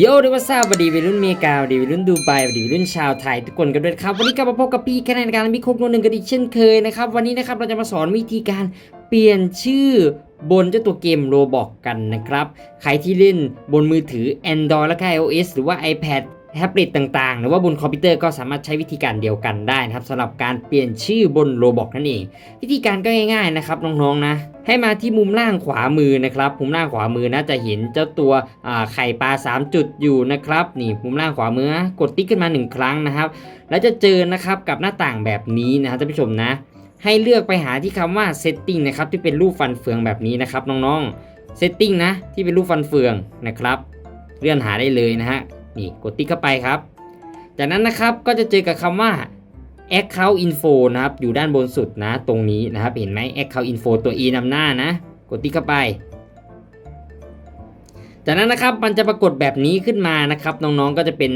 โย่ด้วยว่าทราบวัสดีวัยรุ่นเมกาวัสดีวัยรุ่นดูไบวัสดีวัยรุ่นชาวไทยทุกคนกันด้วยครับ วันนี้กลับมาพบกับพี่แค่ในการมิคุกโนหนึ่งกันอีกเช่นเคยนะครับ วันนี้นะครับเราจะมาสอนวิธีการเปลี่ยนชื่อบนเจ้าตัวเกมโรบอกกันนะครับ ใครที่เล่นบนมือถือ Android และก็ iOS หรือว่า iPad แท็บเล็ตต่างๆ หรือว่าบนคอมพิวเตอร์ก็สามารถใช้วิธีการเดียวกันได้นะครับสำหรับการเปลี่ยนชื่อบนโรบอกนั่นเอง วิธีการก็ง่ายๆนะครับน้องๆนะให้มาที่มุมล่างขวามือนะครับมุมล่างขวามือนะจะเห็นเจ้าตัวไข่ปลา 3 จุดอยู่นะครับนี่มุมล่างขวามือกดติ๊กขึ้นมา 1 ครั้งนะครับ แล้วจะเจอนะครับกับหน้าต่างแบบนี้นะครับท่านผู้ชมนะ ให้เลือกไปหาที่คำว่า setting นะครับที่เป็นรูปฟันเฟืองแบบนี้นะครับน้องๆ setting นะที่เป็นรูปฟันเฟืองนะครับ เลื่อนหาได้เลยนะฮะ นี่กดติ๊กเข้าไปครับ จากนั้นนะครับก็จะเจอกับคำว่า Account Info นะครับ อยู่ด้านบนสุดนะ ตรงนี้นะครับ เห็นไหม Account Info ตัว E นำหน้านะ กดติ๊กเข้าไป จากนั้นนะครับมันจะปรากฏแบบนี้ขึ้นมานะครับน้องๆก็จะเป็น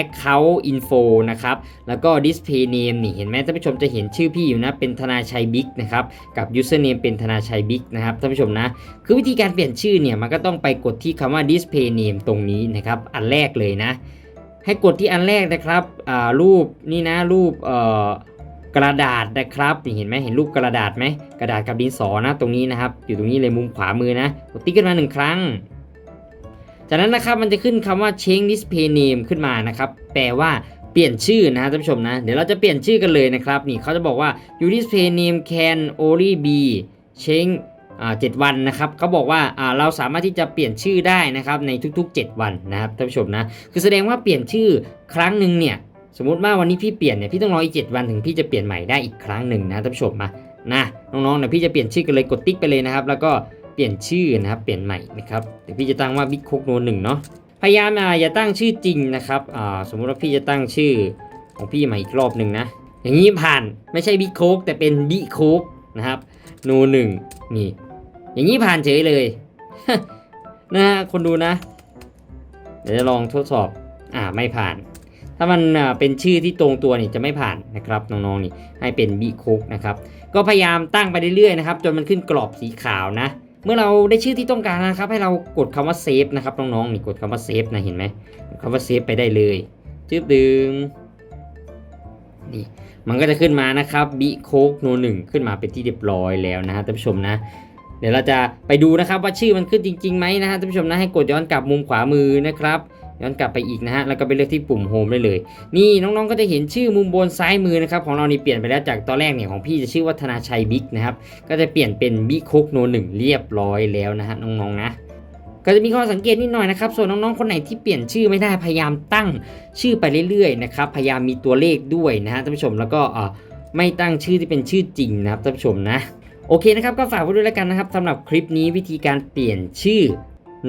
Account Info นะครับแล้วก็ Display Name นี่เห็นไหมท่านผู้ชมจะเห็นชื่อพี่อยู่นะเป็นธนาชัยบิ๊กนะครับกับ Username เป็นธนาชัยบิ๊กนะครับท่านผู้ชมนะคือวิธีการเปลี่ยนชื่อเนี่ยมันก็ต้องไปกดที่คำว่า Display Name ตรงนี้นะครับอันแรกเลยนะให้กดที่อันแรกนะครับรูปนี่นะรูปกระดาษนะครับนี่เห็นไหมเห็นรูปกระดาษไหมกระดาษกับดินสอนะตรงนี้นะครับอยู่ตรงนี้เลยมุมขวามือนะกดติ๊กขึ้นมาหนึ่งครั้ง จากนั้นนะครับมันจะขึ้นคำว่า change display name ขึ้นมานะครับแปลว่าเปลี่ยนชื่อนะท่านผู้ชมนะ เดี๋ยวเราจะเปลี่ยนชื่อกันเลยนะครับนี่เขาจะบอกว่า your display name can only be change อ่า7วันนะครับเขาบอกว่าอ่าเราสามารถที่จะเปลี่ยนชื่อได้นะครับในทุกๆ 7 วันนะครับท่านผู้ชมนะคือแสดงว่าเปลี่ยนชื่อครั้งหนึ่งเนี่ยสมมติว่าวันนี้พี่เปลี่ยนเนี่ยพี่ต้องรออีก7วันถึงพี่จะเปลี่ยนใหม่ได้อีกครั้งหนึ่งนะท่านผู้ชมมานะน้องๆเดี๋ยพี่จะเปลี่ยนชื่อกันเลยกดติ๊กไปเลยนะครับ แล้วก็ เปลี่ยนชื่อนะครับ เปลี่ยนใหม่นะครับเดี๋ยวพี่จะตั้งว่าบิ๊กคุกโนหนึ่งเนาะพยายามอ่าอย่าตั้งชื่อจริงนะครับอ่าสมมุติว่าพี่จะตั้งชื่อของพี่ใหม่อีกรอบหนึ่งนะอย่างนี้ผ่านไม่ใช่บิ๊กโคกแต่เป็นบิ๊กโคกนะครับโนหนึ่งนี่อย่างนี้ผ่านเฉยเลยนะฮะคนดูนะ เดี๋ยวจะลองทดสอบอ่าไม่ผ่าน ถ้ามันอ่าเป็นชื่อที่ตรงตัวนี่จะไม่ผ่านนะครับน้องๆนี่ให้เป็นบีคุกนะครับก็พยายามตั้งไปเรื่อยๆนะครับจนมันขึ้นกรอบสีขาวนะ เมื่อเราได้ชื่อที่ต้องการนะครับ ให้เรากดคำว่าเซฟนะครับน้องๆนี่กดคำว่าเซฟนะเห็นไหมกดคำว่าเซฟไปได้เลยจืบดึงนี่มันก็จะขึ้นมานะครับบิโคกโนหนึ่งขึ้นมาเป็นที่เรียบร้อยแล้วนะฮะท่านผู้ชมนะ เดี๋ยวเราจะไปดูนะครับว่าชื่อมันขึ้นจริงๆไหมนะฮะท่านผู้ชมนะให้กดย้อนกลับมุมขวามือนะครับ ย้อนกลับไปอีกนะฮะแล้วก็ไปเลือกที่ปุ่มโฮมได้เลย นี่น้องๆก็จะเห็นชื่อมุมบนซ้ายมือนะครับของเรานี่เปลี่ยนไปแล้วจากตอนแรกเนี่ยของพี่จะชื่อว่าธนาชัยบิ๊กนะครับก็จะเปลี่ยนเป็นบิ๊กคุกโนหนึ่งเรียบร้อยแล้วนะฮะน้องๆนะก็จะมีข้อสังเกตนิดหน่อยนะครับ ส่วนน้องๆ คนไหนที่เปลี่ยนชื่อไม่ได้พยายามตั้งชื่อไปเรื่อยๆนะครับ พยายามมีตัวเลขด้วยนะฮะท่านผู้ชมแล้วก็อ่อไม่ตั้งชื่อที่เป็นชื่อจริงนะครับท่านผู้ชมนะ โอเคนะครับก็ฝากไว้ด้วยแล้วกันนะครับสำหรับคลิปนี้วิธีการเปลี่ยนชื่อ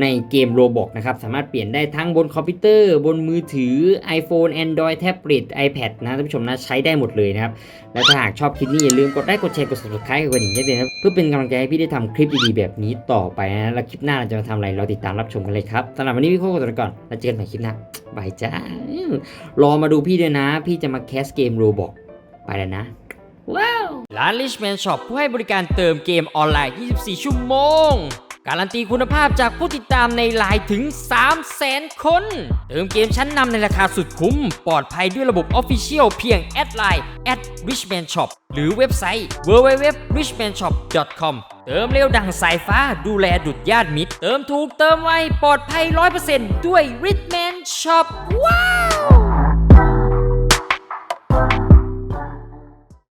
ในเกม Roblox นะครับ สามารถเปลี่ยนได้ทั้งบนคอมพิวเตอร์ บนมือถือ iPhone Android Tablet iPad นะท่านผู้ชมนะใช้ได้หมดเลยนะครับ และถ้าหากชอบคลิปนี้อย่าลืมกดไลค์กดแชร์กด subscribe กดกระดิ่งได้เลยนะเพื่อเป็นกำลังใจให้พี่ได้ทำคลิปดีๆแบบนี้ต่อไปนะแล้วคลิปหน้าเราจะมาทำอะไรเราติดตามรับชมกันเลยครับสำหรับวันนี้พี่โค้กตัวก่อนแล้วเจอกันใหม่คลิปหน้าบายจ้ารอมาดูพี่ด้วยนะ พี่จะมาแคสเกม Roblox ไปแล้วนะว้าวร้าน Richman Shop ผู้ให้บริการเติมเกมออนไลน์ 24 ชั่วโมง การันตีคุณภาพจากผู้ติดตามในไลน์ถึง 300,000 คน เติมเกมชั้นนำในราคาสุดคุ้ม ปลอดภัยด้วยระบบ Official เพียงแอดไลน์ at richman shop หรือเว็บไซต์ www.richmanshop.com เติมเร็วดังสายฟ้าดูแลดุดญาติมิตร เติมถูกเติมไว ปลอดภัย 100%ด้วย Richman Shop ว้าว